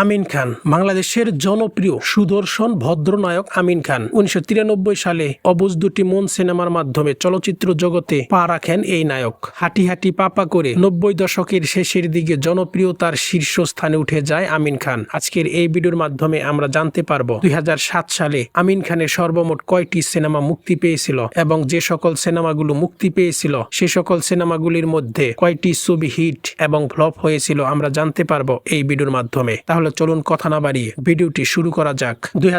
আমিন খান, বাংলাদেশের জনপ্রিয় সুদর্শন ভদ্রনায়ক আমিন খান। উনিশশো তিরানব্বই সালে অবুজ দুটি মন সিনেমার মাধ্যমে চলচ্চিত্র জগতে পা রাখেন এই নায়ক। হাঁটি হাঁটি পাপা করে নব্বই দশকের শেষের দিকে জনপ্রিয়তার শীর্ষস্থানে উঠে যায় আমিন খান। আজকের এই ভিডিওর মাধ্যমে আমরা জানতে পারব দুই হাজার সাত সালে আমিন খানের সর্বমোট কয়টি সিনেমা মুক্তি পেয়েছিল এবং যে সকল সিনেমাগুলো মুক্তি পেয়েছিল, সে সকল সিনেমাগুলির মধ্যে কয়টি ছবি হিট এবং ফ্লপ হয়েছিল আমরা জানতে পারব এই ভিডিওর মাধ্যমে। তাহলে চলুন কথা না বাড়িয়ে ভিডিওটি শুরু করা যাক। দুই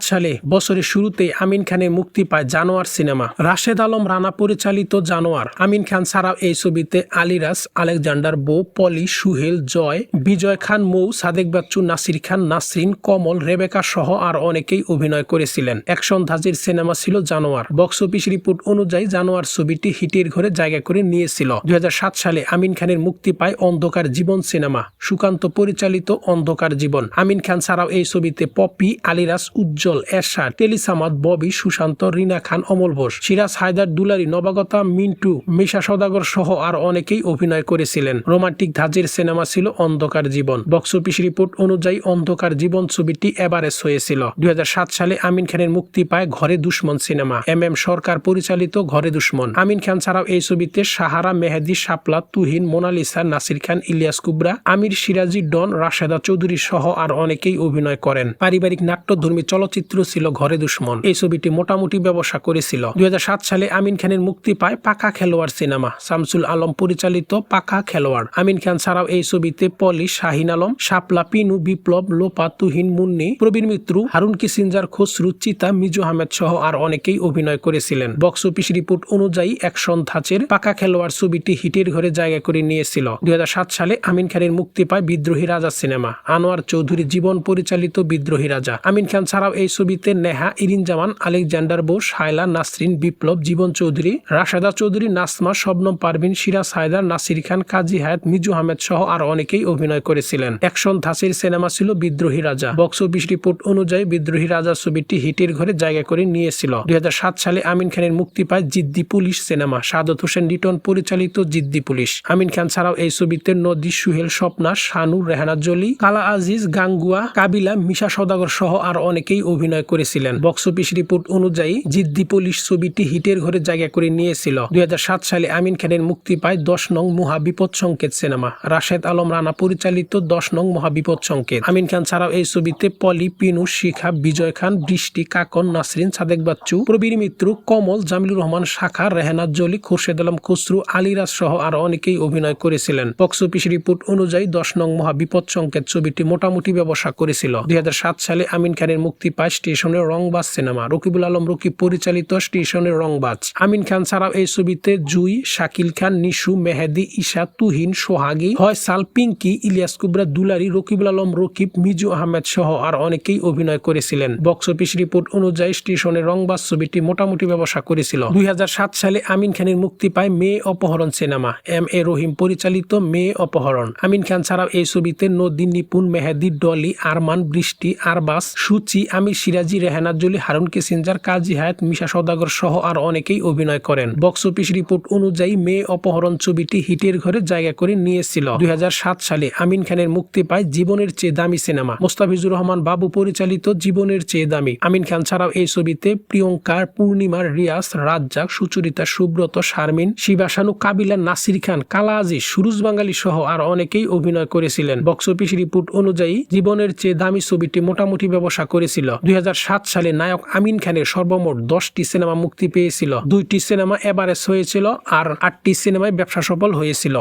সালে বছরের শুরুতেই আমিন খানের মুক্তি পায় জানোয়ার সিনেমা। রাশেদ আলম রানা পরিচালিত জানোয়ার। আমিন খান ছাড়াও এই ছবিতে আলিরাজ, আলেকজান্ডার বো, পলি, সুহেল, জয়, বিজয় খান, মৌ, সাদেক বাচ্চু, নাসির খান, নাসরিন, কমল, রেবেকা সহ আর অনেকেই অভিনয় করেছিলেন। অ্যাকশন ধাজির সিনেমা ছিল জানোয়ার। বক্স অফিস রিপোর্ট অনুযায়ী জানোয়ার ছবিটি হিটের ঘরে জায়গা করে নিয়েছিল। দুই হাজার সাত সালে আমিন খানের মুক্তি পায় অন্ধকার জীবন সিনেমা। সুকান্ত পরিচালিত অন্ধকার জীবন। আমিন খান ছাড়াও এই ছবিতে পপি, আলিরাজ, উজ্জ্বল, এরশাদ টেলিসামাদ ববি, সুশান্ত, রিনা খান, অমল বোস সিরাজ হায়দার, দুলারি, নবাগতা, মিন্টু, মিশা সদাগর সহ আর অনেকেই অভিনয় করেছিলেন। রোমান্টিক ধাঁচের সিনেমা ছিল অন্ধকার জীবন। বক্স অফিস রিপোর্ট অনুযায়ী অন্ধকার জীবন ছবিটি এভারেজ হয়েছিল। দুই হাজার সাত সালে আমিন খানের মুক্তি পায় ঘরে দুশ্মন সিনেমা। এম এম সরকার পরিচালিত ঘরে দুশ্মন। আমিন খান ছাড়াও এই ছবিতে সাহারা মেহেদি, শাপলা, তুহিন, মোনালিসা, নাসির খান, ইলিয়াস কুবরা, আমির সিরাজি, ডন, রাশেদা চৌধুরী সহ আর অনেকেই অভিনয় করেন। পারিবারিক নাট্যধর্মী চলচ্চিত্র ছিল ঘরে দুশ্মন। এই ছবিটি মোটামুটি ব্যবসা করেছিল। দুই সালে আমিন খানের মুক্তি পায় পাকা খেলোয়াড় সিনেমা। শামসুল আলম পরিচালিত পাকা খেলোয়াড়। আমিন খান ছাড়াও এই ছবিতে পলি, শাহিন আলম, শাপলা, পিনু, বিপ্লব, লোপা, তুহিন মুন্নি প্রবীর মিত্র, হারুন কিসিনজার খসরু, চিতা, মিজু আহমেদ সহ আর অনেকেই অভিনয় করেছিলেন। বক্স অফিস রিপোর্ট অনুযায়ী অ্যাকশন ধাঁচের পাকা খেলোয়াড় ছবিটি হিটের ঘরে জায়গা করে নিয়েছিল। দুই হাজার সাত সালে আমিন খানের মুক্তি পায় বিদ্রোহী রাজা সিনেমা। আনোয়ার চৌধুরী জীবন পরিচালিত বিদ্রোহী রাজা। আমিন খান ছাড়াও এই ছবিতে নেহা ইরিন জামান আলেকজান্ডার বোস হায়লা নাসরিন বিপ্লব, জীবন চৌধুরী, রাশেদা চৌধুরী, নাসমা, শবনম পারভিন সিরাজ হায়দার নাসির খান, কাজী হায়াত, মিজু আহমেদ সহ আর অনেকেই অভিনয় করেছিলেন। অ্যাকশন ধাঁচের সিনেমা ছিল বিদ্রোহী রাজা। বক্স অফিস রিপোর্ট অনুযায়ী বিদ্রোহী রাজা ছবিটি হিটের ঘরে জায়গা করে নিয়েছিল। দুই হাজার সাত সালে আমিন খানের মুক্তি পায় জিদ্দি পুলিশ সিনেমা। সাদত হোসেন লিটন পরিচালিত জিদ্দি পুলিশ। আমিন খান ছাড়াও এই ছবিতে নদী সুহেল, স্বপ্না, শানু, রেহানা জলি, কালা আজিজ, গাঙ্গুয়া, কাবিলা, মিশা সদাগর সহ আর অনেকেই অভিনয় করেছিলেন। বক্স অফিস রিপোর্ট অনুযায়ী জিদ্দি পুলিশ ছবিটি হিটের ঘরে জায়গা করে নিয়েছিল। দুই সালে আমিন খানের মুক্তি পায় দশ নং মহা বিপদ সংকেত সিনেমা। রাশেদ আলম রানা পরিচালিত দশ নং মহা বিপদ সংকেত। আমিন খান ছাড়াও এই ছবিতে পলি, পিনু, শিখা, বিজয় খান বৃষ্টি কাকন, নাসরিন, সাদেক বাচ্চু, প্রবীর মিত্র, কমল, জামিলুর রহমান, শাখা রেহানাত জলি খুরশেদ আলম, খুসরু আলিরাজ সহ আর অনেকেই অভিনয় করেছিলেন। বক্স অফিস রিপোর্ট অনুযায়ী দশ নং মহা বিপদ সংকেত ছবিটি মোটামুটি ব্যবসা করেছিল। দুই হাজার সাত সালে আমিন খানের মুক্তি পায় স্টেশনের রংবাজ সিনেমা। রকিবুল আলম রকিব পরিচালিত স্টেশনের রংবাজ। আমিন খান ছাড়াও এই ছবিতে জুই, শাকিল খান, নিশু, মেহেদি, ঈশা, তুহিন, সোহাগী, ফয়সাল, পিঙ্কি, ইলিয়াস কুবরা, দুলারি, রকিবুল আলম রকিব, মিজু আহমেদ সহ আর অনেকেই অভিনয় করেছিলেন। বক্স অফিস রিপোর্ট অনুযায়ী স্টেশনের রংবাজ ছবিটি মোটামুটি ব্যবসা করেছিল। দুই হাজার সাত সালে আমিন খানের মুক্তি পায় মেয়ে অপহরণ সিনেমা। এম এ রহিম পরিচালিত মেয়ে অপহরণ। আমিন খান ছাড়াও এই ছবিতে নদী, নিপুণ মেহেদি, ডলি, আরমান, বৃষ্টি, আরবাস, সুচি, আমির, সিরাজি রেহানাত জলি, হারুন কিসিনজার কাজী হায়াত, মিশা সদাগর সহ আর অনেকেই অভিনয় করেন। বক্স অফিস রিপোর্ট অনুযায়ী মেয়ে অপহরণ ছবিটি হিটের ঘরে জায়গা করে নিয়েছিল। দুই হাজার সাত সালে আমিন খানের মুক্তি পায় জীবনের চেয়ে দামি সিনেমা। মোস্তাফিজুর রহমান বাবু পরিচালিত জীবনের চেয়ে দামি। আমিন খান ছাড়াও এই ছবিতে প্রিয়ঙ্কার, পূর্ণিমার রিয়াস রাজ্জাক, সুচরিতা, সুব্রত, শারমিন শিবাসানু কাবিলা, নাসির খান, কালা আজিজ, সুরুজ বাঙালি সহ আর অনেকেই অভিনয় করেছিলেন। বক্স অফিস রিপোর্ট অনুযায়ী জীবনের চেয়ে দামি ছবিটি মোটামুটি ব্যবসা করেছিল। দুই হাজার সাত সালে নায়ক আমিন খানের সর্বমোট দশটি সিনেমা মুক্তি পেয়েছিল। দুইটি সিনেমা এভারেস্ট হয়েছিল আর আটটি সিনেমায় ব্যবসা সফল হয়েছিল।